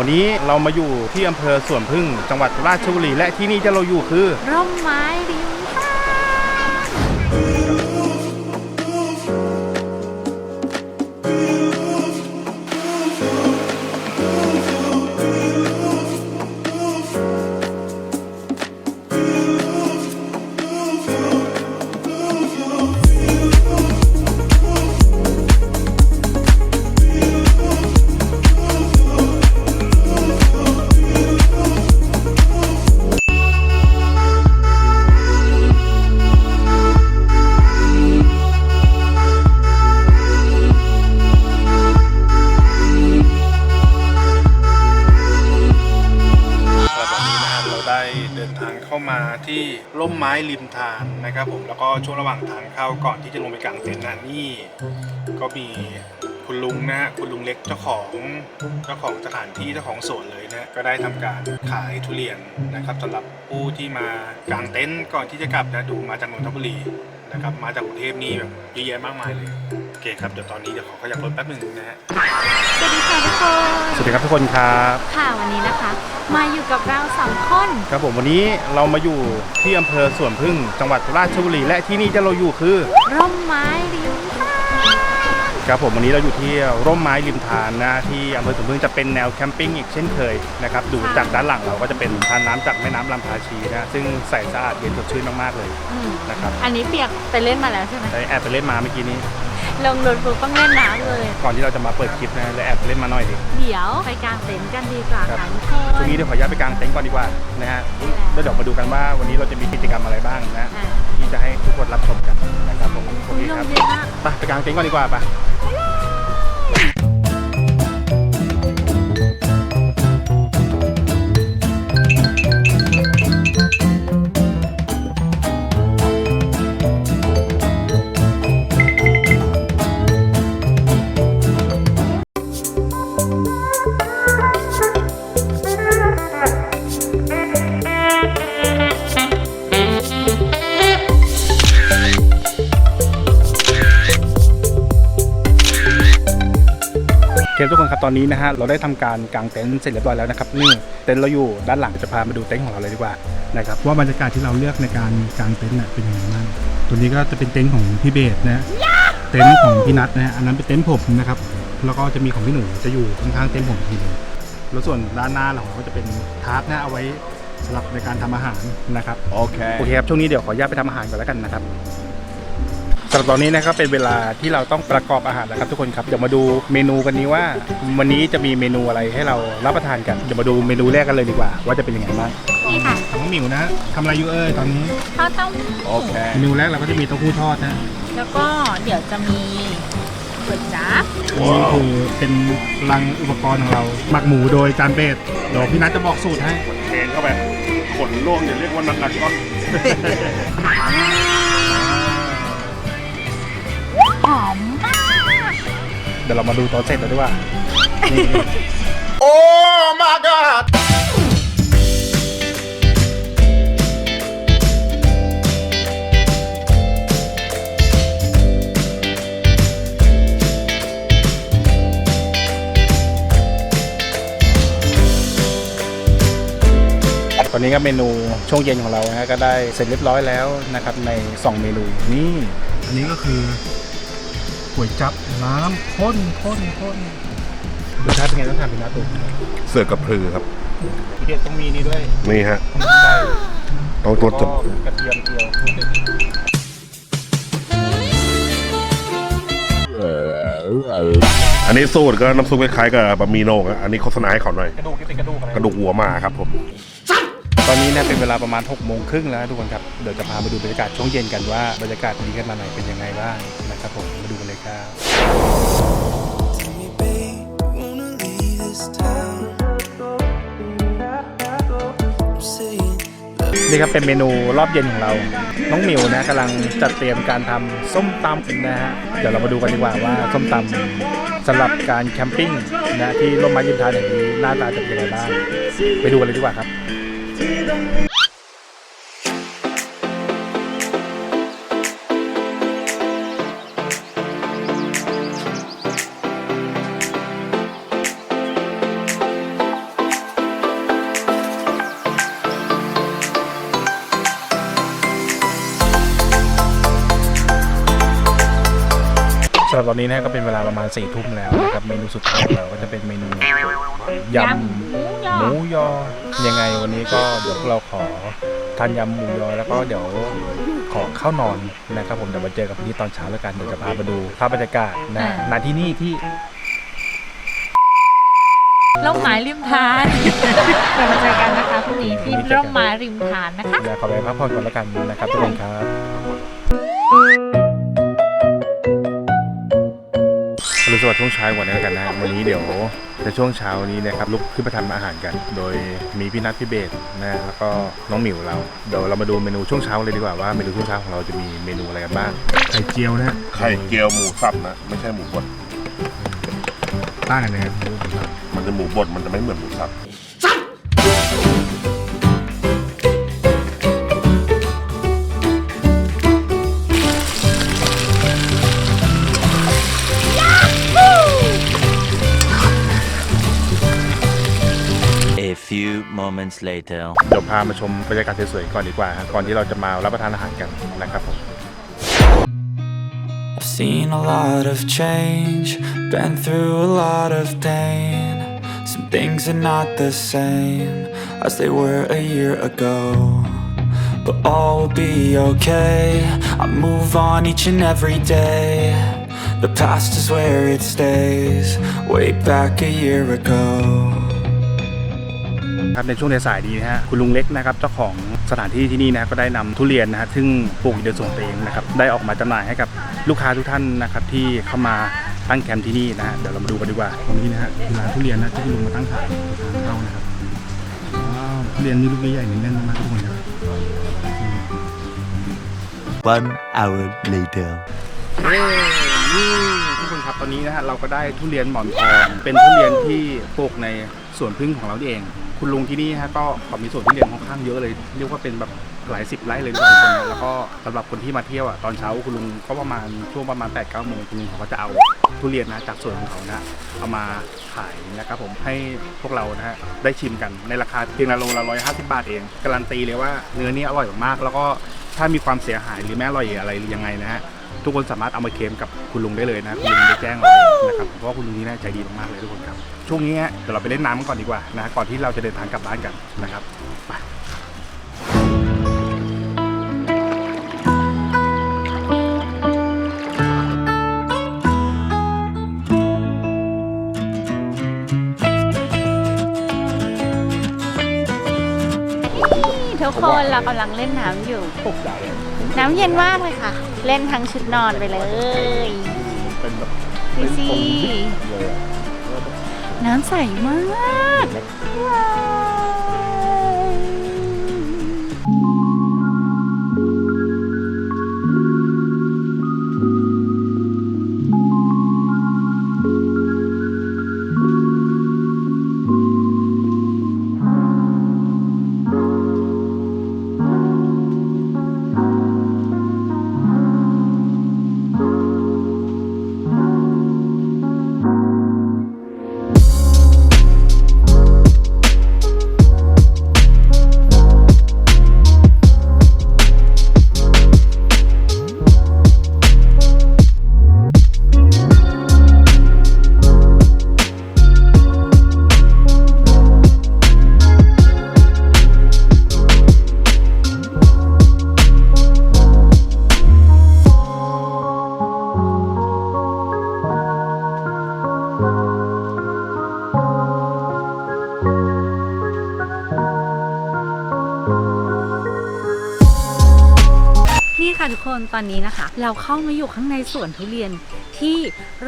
วันนี้เรามาอยู่ที่อำเภอสวนพึ่งจังหวัดราชบุรีและที่นี่ที่เราอยู่คือ ร่มไม้ริม เข้ามาที่ร่มไม้ริมทางนะครับผมแล้วก็ช่วงระหว่างทางเข้าก่อนที่จะลงไปกลางเต็นท์นะนี่ก็มีคุณลุงนะฮะคุณลุงเล็กเจ้าของเจ้าของสถานที่เจ้าของสวนเลยนะก็ได้ทำการขายทุเรียนนะครับสำหรับผู้ที่มากางเต็นท์ก่อนที่จะกลับนะดูมาจากนนทบุรีนะครับมาจากกรุงเทพนี่แบบเยอะแยะมากมายเลย อเคครับ เดี๋ยวตอนนี้เดี๋ยวขอขยับรถแป๊บหนึ่งนะฮะ สวัสดีค่ะทุกคนสวัสดีครับทุกคนครับ ค่ะวันนี้นะคะ มาอยู่กับเราสองคนครับผมวันนี้เรามาอยู่ที่อำเภอสวนพึ่งจังหวัดราชบุรีและที่นี่ที่เราอยู่คือ ร่มไม้ริมทางครับผมวันนี้เราอยู่ที่ร่มไม้ริมทานนะที่อำเภอสวนพึ่งจะเป็นแนวแคมปิ้งอีกเช่นเคยนะครับดูจากด้านหลังเราก็จะเป็นทานน้ำจากแม่น้ำลำพาชีนะซึ่งใสสะอาดเย็นสดชื่นมากๆเลยอืมนะครับอันนี้เปียกไปเล่นมาแล้วใช่ไหมได้แอบไปเล่นมาเมื่อกี้นี้ ลงรถปุ๊บต้องเล่นน้ำเลย ก่อนที่เราจะมาเปิดคลิปนะเลยแอบไปเล่นมาหน่อยดิเดี๋ยวไปกางเต็นท์กันดีกว่าครับค่ะทุกคน ช่วงนี้เดี๋ยวขออนุญาตไปกางเต็นท์ก่อนดีกว่านะฮะแล้วเดี๋ยวมาดูกันว่าวันนี้เราจะมีกิจกรรมอะไรบ้างนะอะ ที่จะให้ทุกคนรับชมกันนะครับผมโออุ๊เคยลคมรับเย็นมากไปไปกางเต็นท์ก่อนดีกว่าไปโอเคทุกคนครับตอนนี้นะฮะเราได้ทำการกางเต็นท์เสร็จเรียบร้อยแล้วนะครับนี่เต็นท์เราอยู่ด้านหลังจะพามาดูเต็นท์ของเราเลยดีกว่านะครับว่าบรรยากาศที่เราเลือกในการกางเต็นท์น่ะเป็นยังไงบ้างตัวนี้ก็จะเป็นเต็นท์ของพี่เบสนะเต็นท์ของพี่นัทนะฮะอันนั้นเป็นเต็นท์ผมนะครับแล้วก็จะมีของพี่หนูจะอยู่ข้างๆเต็นท์ผมทีหนึงแล้วส่วนด้านหน้าของเราก็จะเป็นทาร์ตนะเอาไว้สำหรับในการทำอาหารนะครับโอเคครับช่วงนี้เดี๋ยวขออนุญาตไปทำอาหารก่อนแล้วกันนะครับสำหรับตอนนี้นะครับเป็นเวลาที่เราต้องประกอบอาหารแล้วครับทุกคนครับเดี๋ยวมาดูเมนูกันนี้ว่า วันนี้จะมีเมนูอะไรให้เรารับประทานกันเดี๋ยวมาดูเมนูแรกกันเลยดีกว่า ว่าจะเป็นยังไงบ้างนี่ค่ะน้องหมิวนะทำอะไรอยู่เอ่ยตอนนี้ข้าวเต้าหู้เมนูแรกเราก็จะมีเต้าหู้ทอดนะแล้วก็เดี๋ยวจะมีก๋วยจั๊บนี่คือเป็นรังอุปกรณ์ของเราหมักหมูโดยจานเบสเดี๋ยวพี่นัทจะบอกสูตรให้เทนเข้าไปขนล่วงอย่าเรียกว่านักนักก้อน หอมมาก เดี๋ยวเรามาดูตอนเสร็จแล้วดีกว่าตอนนี้ก็เมนูช่วงเย็นของเรานะฮะก็ได้เสร็จเรียบร้อยแล้วนะครับใน 2 เมนูนี่ อันนี้ก็คือ ก๋วยจับน้ำข้นข้นข้นรสชาติเป็นไงต้องถามพี่นัทดูเสือกกับพลือครับทีเด็ดต้องมีนี่ด้วยนี่ฮะต้องได้ต้องรสก็จับกระเทียมเจียวอันนี้สูตรก็น้ำซุปคล้ายๆกับบะหมี่โหนงอะอันนี้โฆษณาให้เขาหน่อย กระดูกที่เป็นกระดูกอะไรกระดูกหัวหมาครับผม ตอนนี้เนี่ยเป็นเวลาประมาณ6กโมงครึ่งแล้วนะทุกคนครับ เดี๋ยวจะพามาดูบรรยากาศช่วงเย็นกันว่าบรรยากาศดีกันมาไหนเป็นยังไงบ้างนะครับผมมาดูกัน เลยครับนี่ครับเป็นเมนูรอบเย็นของเรา น้องหมิวนะกำลังจัดเตรียมการทำส้มตำนะฮะ เดี๋ยวเรามาดูกันดีกว่าว่าส้มตำสำหรับการแคมปิ้งนะที่ร่มไม้ยิมทานแห่งนี้หน้าตาจะเป็นยังไงบ้าง ไปดูกันเลยดีกว่าครับ ตอนนี้นะก็เป็นเวลาประมาณ4ี่ทุ่มแล้วนะครับเมนูสุดท้ายของเราก็จะเป็นเมนูยำหมูยอ ยังไงวันนี้ก็เดี๋ยวพวกเราขอทานยำหมูยอแล้วก็เดี๋ยวขอเข้านอนนะครับผมเดี๋ยวมาเจอกับพี่ตอนเช้าแล้วกันเดี๋ยวจะพาไปดูภาพบรรยากาศนะฮะณที่นี่ที่ร่มไม้ริมทานเรามาเจอกันนะคะพรุ่งนี้ที่ร่มไม้ริมทานนะคะเดี๋ยวขอไปพักผ่อนก่อนแล้วกันนะครับทุกคนครับ อรุณสวัสดิ์ช่วงเช้าก่อนแล้วกันนะวันนี้เดี๋ยวในช่วงเช้านี้นะครับลุกขึ้นมาทำอาหารกัน โดยมีพี่นัทพี่เบสนะแล้วก็น้องหมิวเราเดี๋ยวเรามาดูเมนูช่วงเช้าเลยดีกว่าว่าเมนูช่วงเช้าของเราจะมีเมนูอะไรกันบ้างไข่เจียวนะไข่เจียวหมูสับนะไม่ใช่หมูบดต่างกันเลยครับมันจะหมูบดมันจะไม่เหมือนหมูสับ few moments later. เดี๋ยวพามาชมบรรยากาศสวยๆก่อนดีกว่าฮะก่อนที่เราจะมารับประทานอาหารกันนะครับผม I've seen a lot of change, been through a lot of pain. Some things are not the same as they were a year ago. But all will be okay. I move on each and every day. The past is where it stays, way back a year ago. ครับในช่วงในสายๆนี้นะฮะคุณลุงเล็กนะครับเจ้าของสถานที่ที่นี่นะก็ได้นำทุเรียนนะฮะซึ่งปลูกอยู่ในสวนตัวเองนะครับได้ออกมาจำหน่ายให้กับลูกค้าทุกท่านนะครับที่เข้ามาตั้งแคมป์ที่นี่นะฮะเดี๋ยวเรามาดูกันดีกว่าตรงนี้นะฮะคือร้านทุเรียนนะที่คุณลุงมาตั้งขายทางเข้านะครับว้าวทุเรียนนี่ลูกใหญ่ๆแน่นๆมากทุกคนครับ One hour later. นี่ทุกคนครับตอนนี้นะฮะเราก็ได้ทุเรียนหมอนทองเป็นทุเรียนที่ปลูกในสวนพึ่งของเรานี่เอง คุณลุงที่นี่ฮะก็เขามีส่วนทุเรียนค่อนข้างเยอะเลย เรียกว่าเป็นแบบหลายสิบไร่เลยทุกคนนะแล้วก็สำหรับคนที่มาเที่ยวอะตอนเช้าคุณลุงก็ประมาณช่วงประมาณ8ปดเก้าโมงคุณลุงเขาก็จะเอาทุเรียนนะจากสวนของเขานะเอามาขายนะครับผมให้พวกเรานะฮะได้ชิมกันในราคาเพียงละโลละร้อยห้าสิบบาทเองการันตีเลยว่าเนื้อนี่อร่อยมาก แล้วก็ถ้ามีความเสียหายหรือไม่อร่อยอะไรยังไงนะฮะทุกคนสามารถเอามาเคลมกับคุณลุงได้เลยนะคุณลุงได้แจ้งเรานะครับเพราะว่าคุณลุงนี่น่าใจดีมากๆเลยทุกคนครับ ช่วงนี้ฮะเดี๋ยวเราไปเล่นน้ำกันก่อนดีกว่านะก่อนที่เราจะเดินทางกลับบ้านกันนะครับไปทุกคนเรากำลังเล่นน้ำอยู่ ตกใจน้ำเย็นมากเลยค่ะ เล่นทั้งชุดนอนไปเลย เป็นแบบดูสิเลยอะ น้ำใสมากว้าว ค่ะทุกคนตอนนี้นะคะ เราเข้ามาอยู่ข้างในสวนทุเรียนที่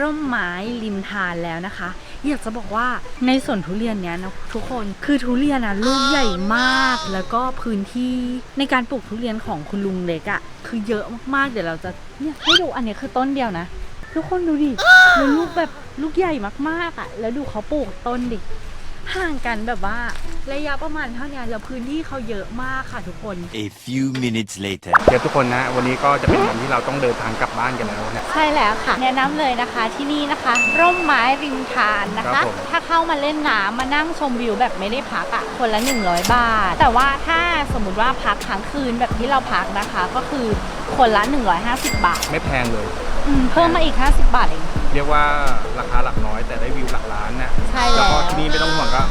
ร่มไม้ริมทานแล้วนะคะ อยากจะบอกว่าในสวนทุเรียนเนี้ยนะทุกคนคือทุเรียนอะลูกใหญ่มาก แล้วก็พื้นที่ในการปลูกทุเรียนของคุณลุงเล็กอะคือเยอะมากๆเดี๋ยวเราจะเนี่ยให้ดูอันนี้คือต้นเดียวนะ ทุกคนดูดิแล้วลูกแบบลูกใหญ่มากๆอะแล้วดูเขาปลูกต้นดิ ห่างกันแบบว่าระยะประมาณเท่านี้แล้วพื้นที่เขาเยอะมากค่ะทุกคน A few minutes later. เดี๋ยวทุกคนนะวันนี้ก็จะเป็นวันที่เราต้องเดินทางกลับบ้านกันแล้วนะ ใช่แล้วค่ะ แนะนำเลยนะคะที่นี่นะคะ ร่มไม้ริมทานนะครัคะ บผม ถ้าเข้ามาเล่นน้ำมานั่งชมวิวแบบไม่ได้พักอะ่ะคนละ 100 บาท แต่ว่าถ้าสมมุติว่าพักค้างคืนแบบที่เราพักนะคะ ก็คือคนละ 150 บาท ไม่แพงเลย อืมเพิ่มมาอีก 50 บาทเอง เรียกว่าราคาหลักน้อย แต่ได้วิวหลักล้านนะใช่แล้วแล้วก็ที่นี่ไม่ต้องห่วงก็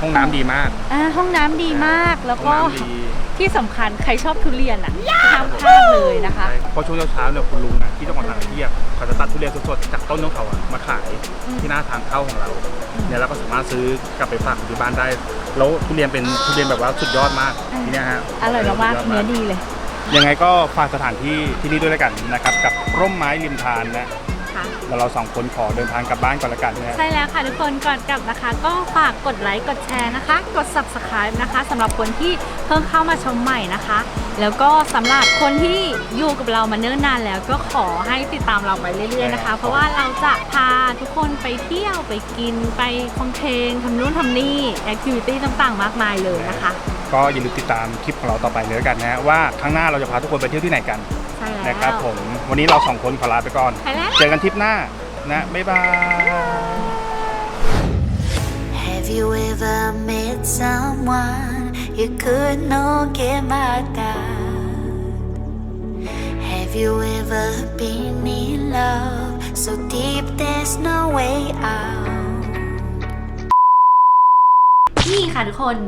ห้องน้ำดีมากอ่าห้องน้ำดีมากแล้วห้องก็น้ำดีที่สำคัญใครชอบทุเรียนอะห้ามพลาดเลยนะคะ ใช่เพราะช่วงเช้าๆเนี่ยคุณลุงอะที่จังหวัดต่างประเทศเขาจะตัดทุเรียนสดๆจากต้นของเขาอะมาขายอืมที่หน้าทางเข้าของเราเนี่ยเราก็สามารถซื้อกลับไปฝากที่บ้านได้ แล้วทุเรียนเป็นทุเรียนแบบว่าสุดยอดมากที่เนี่ยฮะ อร่อยมากสุๆเนื้อดีเลย ยังไงก็ฝากสถานที่ที่นี่ด้วยแล้วกันนะครับ กับร่มไม้ริมทานนะ ค่ะแล้วเราสองคนขอเดินทางกลับบ้านก่อนละกันนะใช่แล้วค่ะทุกคนก่อนกลับนะคะ ก็ฝากกดไลค์กดแชร์นะคะ กด subscribe นะคะสำหรับคนที่เพิ่งเข้ามาชมใหม่นะคะ แล้วก็สำหรับคนที่อยู่กับเรามาเนิ่นนานแล้วก็ขอให้ติดตามเราไปเรื่อยๆนะคะ เพราะว่าเราจะพาทุกคนไปเที่ยวไปกินไปฟังเพลงทำนู่นทำนี่แอคทิวิตี้ต่างๆ มากมายเลยนะคะ ก็อย่าลืมติดตามคลิปของเราต่อไปเลยแล้วกันนะว่าครั้งหน้าเราจะพาทุกคนไปเที่ยวที่ไหนกันใช่ แล้ว นะครับผม วันนี้เราสองคนขอลาไปก่อน ไปแล้ว เจอกันทริปหน้านะ บ๊ายบาย Have you ever met someone you could not get my dad? Have you ever been in love so deep there's no way out? ค่ะทุกคน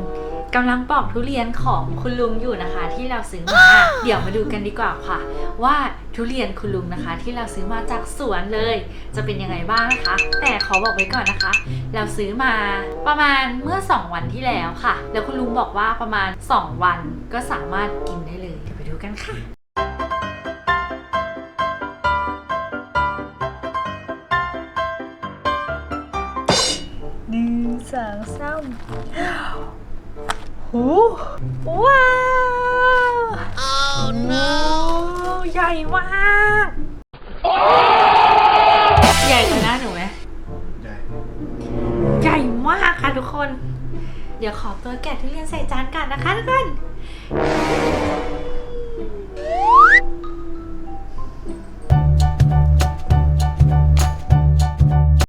กำลังปอกทุเรียนของคุณลุงอยู่นะคะ ที่เราซื้อมา เดี๋ยวมาดูกันดีกว่าค่ะ ว่าทุเรียนคุณลุงนะคะ ที่เราซื้อมาจากสวนเลย จะเป็นยังไงบ้างนะคะ แต่ขอบอกไว้ก่อนนะคะ เราซื้อมาประมาณเมื่อ 2 วันที่แล้วค่ะ แล้วคุณลุงบอกว่าประมาณ 2 วันก็สามารถกินได้เลยเดี๋ยวไปดูกันค่ะหนึ่งสองสาม หูว้าวโอ้โหใหญ่มากใหญ่กว่าหน้าหนูไหมใหญ่มากค่ะทุกคน เดี๋ยวขอตัวแกะทุเรียนใส่จานกันนะคะทุกคน